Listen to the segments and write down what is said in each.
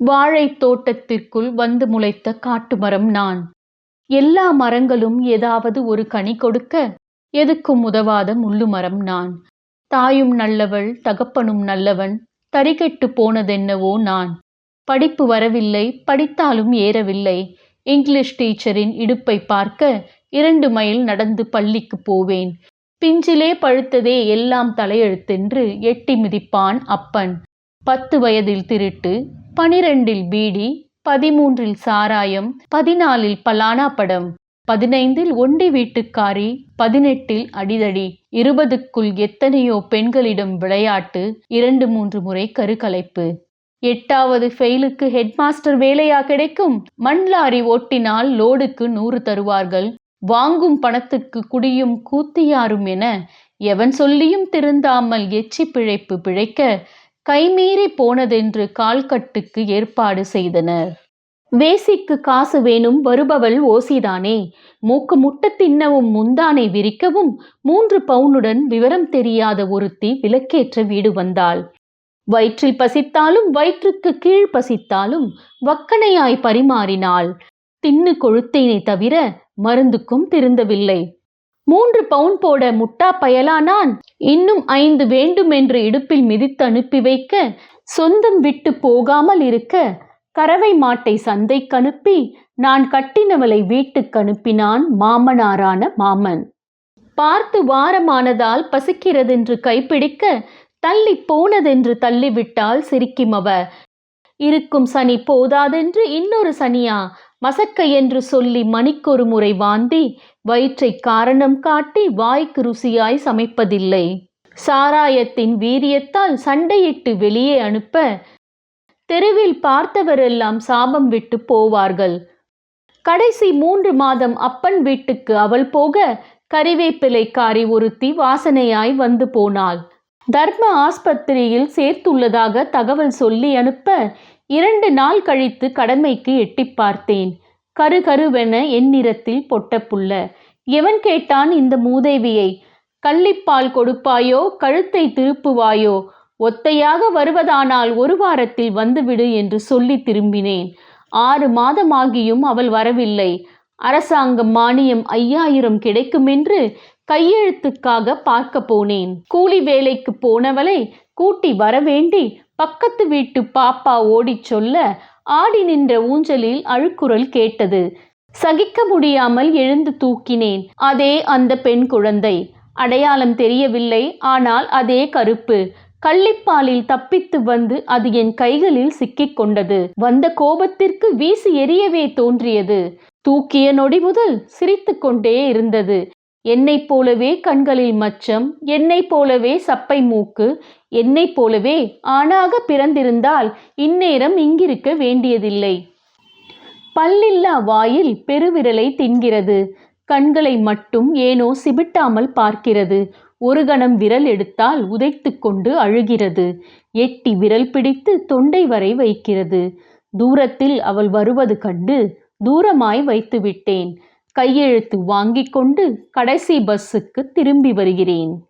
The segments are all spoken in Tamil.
வாழைத் தோட்டத்திற்குள் வந்து முளைத்த காட்டுமரம் நான். எல்லா மரங்களும் ஏதாவது ஒரு கனி கொடுக்க எதுக்கும் உதவாத முள்ளுமரம் நான். தாயும் நல்லவள் தகப்பனும் நல்லவன் தறிகெட்டு போனதென்னவோ நான். படிப்பு வரவில்லை படித்தாலும் ஏறவில்லை. இங்கிலீஷ் டீச்சரின் இடுப்பை பார்க்க இரண்டு மைல் நடந்து பள்ளிக்கு போவேன். பிஞ்சிலே பழுத்ததே எல்லாம் தலையெழுத்தென்று எட்டி மிதிப்பான் அப்பன். பத்து வயதில் திருட்டு பனிரெண்டில் பீடி பதிமூன்றில் சாராயம் பதினாலில் பலானா படம் பதினைந்தில் ஒண்டி வீட்டுக்காரி பதினெட்டில் அடிதடி இருபதுக்குள் எத்தனையோ பெண்களிடம் விளையாட்டு இரண்டு மூன்று முறை கருக்கலைப்பு. எட்டாவது ஃபெயிலுக்கு ஹெட்மாஸ்டர் வேலையா கிடைக்கும்? மண் லாரி ஓட்டினால் லோடுக்கு நூறு தருவார்கள். வாங்கும் பணத்துக்கு குடியும் கூத்தியாரும் என எவன் சொல்லியும் திருந்தாமல் எச்சி பிழைப்பு பிழைக்க கைமீறி போனதென்று கால்கட்டுக்கு ஏற்பாடு செய்தனர். வேசிக்கு காசு வேணும் வருபவள் ஓசிதானே? மூக்கு முட்ட தின்னவும் முந்தானை விரிக்கவும் மூன்று பவுனுடன் விவரம் தெரியாத ஒருத்தி விளக்கேற்ற வீடு வந்தாள். வயிற்றில் பசித்தாலும் வயிற்றுக்கு கீழ் பசித்தாலும் வக்கனையாய் பரிமாறினாள். தின்னு கொழுத்தேனே தவிர மருந்துக்கும் திருந்தவில்லை. மூன்று பவுன் போட முட்டா பயலா நான் இன்னும் ஐந்து வேண்டுமென்று இடுப்பில் மிதித்து அனுப்பி வைக்க சொந்தம் விட்டு போகாமல் இருக்க கறவை மாட்டை சந்தைக்கு அனுப்பி நான் கட்டினவளை வீட்டுக்கு அனுப்பினான் மாமனாரான மாமன். பார்த்து வாரமானதால் பசிக்கிறதென்று கைப்பிடிக்க தள்ளி போனதென்று தள்ளிவிட்டால் சிரிக்குமவ இருக்கும் சனி போதாதென்று இன்னொரு சனியா? மசக்க என்று சொல்லி மணிக்கொரு முறை வாந்தி வயிற்றை காரணம் காட்டி வாய்க்கு ருசியாய் சமைப்பதில்லை. சாராயத்தின் வீரியத்தால் சண்டையிட்டு வெளியே அனுப்ப தெருவில் பார்த்தவரெல்லாம் சாபம் விட்டு போவார்கள். கடைசி மூன்று மாதம் அப்பன் வீட்டுக்கு அவள் போக கறிவேப்பிலைக்காரி ஒருத்தி வாசனையாய் வந்து போனாள். தர்ம ஆஸ்பத்திரியில் சேர்த்துள்ளதாக தகவல் சொல்லி அனுப்ப இரண்டு நாள் கழித்து கடமைக்கு எட்டி பார்த்தேன். கரு கருவென என் நிறத்தில் பொட்ட புள்ள எவன் கேட்டான் இந்த மூதேவியை? கள்ளிப்பால் கொடுப்பாயோ? கழுத்தை திருப்புவாயோ? ஒத்தையாக வருவதானால் ஒரு வாரத்தில் வந்துவிடு என்று சொல்லி திரும்பினேன். ஆறு மாதமாகியும் அவள் வரவில்லை. அரசாங்கம் மானியம் ஐயாயிரம் கிடைக்குமென்று கையெழுத்துக்காக பார்க்க போனேன். கூலி வேலைக்கு போனவளை கூட்டி வரவேண்டி பக்கத்து வீட்டு பாப்பா ஓடிச் சொல்ல ஆடி நின்ற ஊஞ்சலில் அழுக்குரல் கேட்டது. சகிக்க முடியாமல் எழுந்து தூக்கினேன். அதே அந்த பெண் குழந்தை. அடையாளம் தெரியவில்லை. ஆனால் அதே கருப்பு. கள்ளிப்பாலில் தப்பித்து வந்து அது என் கைகளில் சிக்கிக் கொண்டது. வந்த கோபத்திற்கு வீசி எரியவே தோன்றியது. தூக்கிய நொடி முதல் சிரித்து கொண்டே இருந்தது. என்னைப் போலவே கண்களில் மச்சம் என்னைப் போலவே சப்பை மூக்கு என்னைப் போலவே ஆணாக பிறந்திருந்தால் இந்நேரம் இங்கிருக்க வேண்டியதில்லை. பல்லில்லா வாயில் பெருவிரலை தின்கிறது. கண்களை மட்டும் ஏனோ சிபிட்டாமல் பார்க்கிறது. ஒரு கணம் விரல் எடுத்தால் உதைத்து கொண்டு அழுகிறது. எட்டி விரல் பிடித்து தொண்டை வரை வைக்கிறது. தூரத்தில் அவள் வருவது கண்டு தூரமாய் வைத்து விட்டேன் கையெழுத்து வாங்கிக் கொண்டு கடைசி பஸ்ஸுக்கு திரும்பி வருகிறேன்.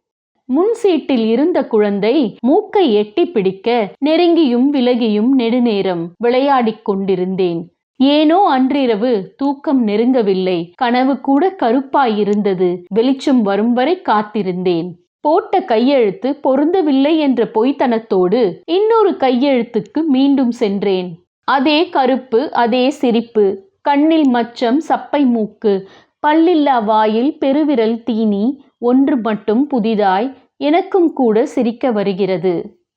முன் சீட்டில் இருந்த குழந்தை மூக்கை எட்டி பிடிக்க நெருங்கியும் விலகியும் நெடுநேரம் விளையாடிக் கொண்டிருந்தேன். ஏனோ அன்றிரவு தூக்கம் நெருங்கவில்லை. கனவு கூட கருப்பாயிருந்தது. வெளிச்சம் வரும் வரை காத்திருந்தேன். போட்ட கையெழுத்து பொருந்தவில்லை என்ற பொய்த்தனத்தோடு இன்னொரு கையெழுத்துக்கு மீண்டும் சென்றேன். அதே கருப்பு அதே சிரிப்பு கண்ணில் மச்சம் சப்பை மூக்கு. பல்லில்லா வாயில் பெருவிரல் தீனி ஒன்று மட்டும் புதிதாய் எனக்கும் கூட சிரிக்க வருகிறது.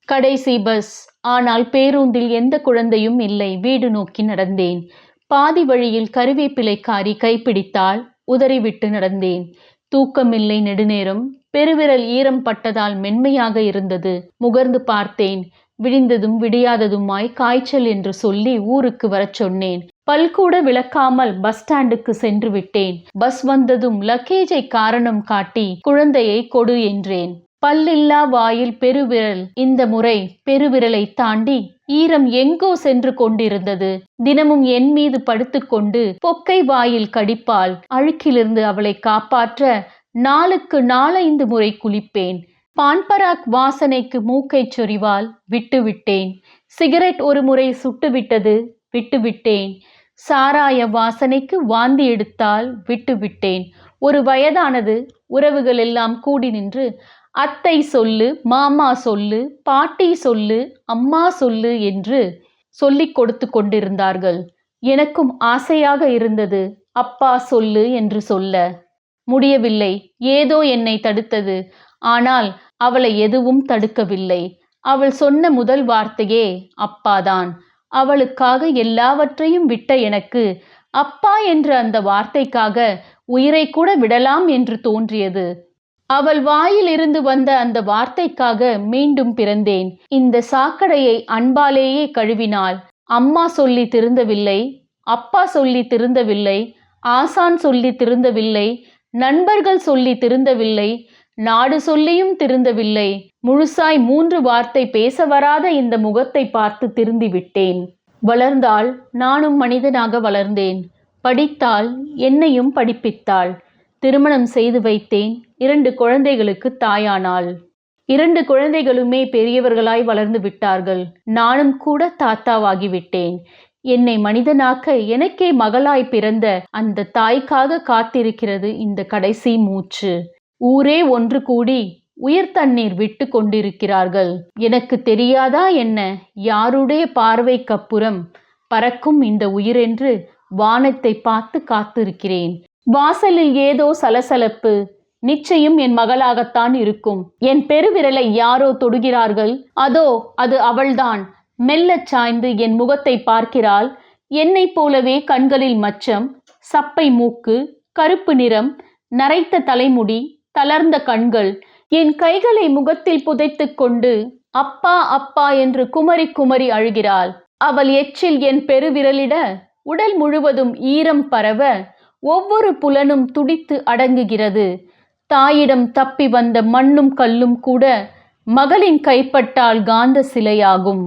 கடைசி பஸ். ஆனால் பேருந்தில் எந்த குழந்தையும் இல்லை. வீடு நோக்கி நடந்தேன். பாதி வழியில் கருவேப்பிலைக்காரி கைப்பிடித்தால் உதறிவிட்டு நடந்தேன். தூக்கமில்லை நெடுநேரம். பெருவிரல் ஈரம் பட்டதால் மென்மையாக இருந்தது. முகர்ந்து பார்த்தேன். விடிந்ததும் விடியாததுமாய் காய்ச்சல் என்று சொல்லி ஊருக்கு வரச் சொன்னேன். பல்கூட விளக்காமல் பஸ் ஸ்டாண்டுக்கு சென்று விட்டேன். பஸ் வந்ததும் லக்கேஜை காரணம் காட்டி குழந்தையை கொடு என்றேன். பல்லில்லா வாயில் பெருவிரல். இந்த முறை பெருவிரலை தாண்டி ஈரம் எங்கோ சென்று கொண்டிருந்தது. தினமும் என் மீது படுத்துக்கொண்டு பொக்கை வாயில் கடிப்பால் அழுக்கிலிருந்து அவளை காப்பாற்ற நாளுக்கு நாலைந்து முறை குளிப்பேன். பான்பராக் வாசனைக்கு மூக்கைச் சொறிவால் விட்டுவிட்டேன். சிகரெட் ஒரு முறை சுட்டுவிட்டது விட்டுவிட்டேன். சாராய வாசனைக்கு வாந்தி எடுத்தால் விட்டுவிட்டேன். ஒரு வயதானது உறவுகள் எல்லாம் கூடி நின்று அத்தை சொல்லு மாமா சொல்லு பாட்டி சொல்லு அம்மா சொல்லு என்று சொல்லிக் கொடுத்து கொண்டிருந்தார்கள். எனக்கும் ஆசையாக இருந்தது அப்பா சொல்லு என்று சொல்ல முடியவில்லை. ஏதோ என்னை தடுத்தது. ஆனால் அவளை எதுவும் தடுக்கவில்லை. அவள் சொன்ன முதல் வார்த்தையே அப்பாதான். அவளுக்காக எல்லாவற்றையும் விட்ட எனக்கு அப்பா என்ற அந்த வார்த்தைக்காக உயிரை கூட விடலாம் என்று தோன்றியது. அவள் வாயிலிருந்து வந்த அந்த வார்த்தைக்காக மீண்டும் பிறந்தேன். இந்த சாக்கடையை அன்பாலேயே கழுவினாள். அம்மா சொல்லி திருந்தவில்லை அப்பா சொல்லி திருந்தவில்லை ஆசான் சொல்லி திருந்தவில்லை நண்பர்கள் சொல்லி திருந்தவில்லை நாடு சொல்லியும் திருந்தவில்லை. முழுசாய் மூன்று வார்த்தை பேச வராத இந்த முகத்தை பார்த்து திருந்தி விட்டேன் வளர்ந்தால் நானும் மனிதனாக வளர்ந்தேன். படித்தால் என்னையும் படிப்பித்தாள். திருமணம் செய்து வைத்தேன். இரண்டு குழந்தைகளுக்கு தாயானாள். இரண்டு குழந்தைகளுமே பெரியவர்களாய் வளர்ந்து விட்டார்கள். நானும் கூட தாத்தாவாகிவிட்டேன். என்னை மனிதனாக்க எனக்கே மகளாய் பிறந்த அந்த தாய்க்காக காத்திருக்கிறது இந்த கடைசி மூச்சு. ஊரே ஒன்று கூடி உயிர் தண்ணீர் விட்டு கொண்டிருக்கிறார்கள். எனக்கு தெரியாதா என்ன? யாருடைய பார்வைக்கப்புறம் பறக்கும் இந்த உயிரென்று வானத்தை பார்த்து காத்திருக்கிறேன். வாசலில் ஏதோ சலசலப்பு. நிச்சயம் என் மகளாகத்தான் இருக்கும். என் பெருவிரலை யாரோ தொடுகிறார்கள். அதோ அது அவள்தான். மெல்லச் சாய்ந்து என் முகத்தை பார்க்கிறாள். என்னைப் போலவே கண்களில் மச்சம் சப்பை மூக்கு கருப்பு நிறம் நரைத்த தலைமுடி தளர்ந்த கண்கள் என் கைகளை முகத்தில் புதைத்துக் கொண்டு அப்பா அப்பா என்று குமரி குமரி அழுகிறாள். அவள் எச்சில் என் பெருவிரலிட உடல் முழுவதும் ஈரம் பரவ ஒவ்வொரு புலனும் துடித்து அடங்குகிறது. தாயிடம் தப்பி வந்த மண்ணும் கல்லும் கூட மகளின் கைப்பட்டால் காந்த சிலையாகும்.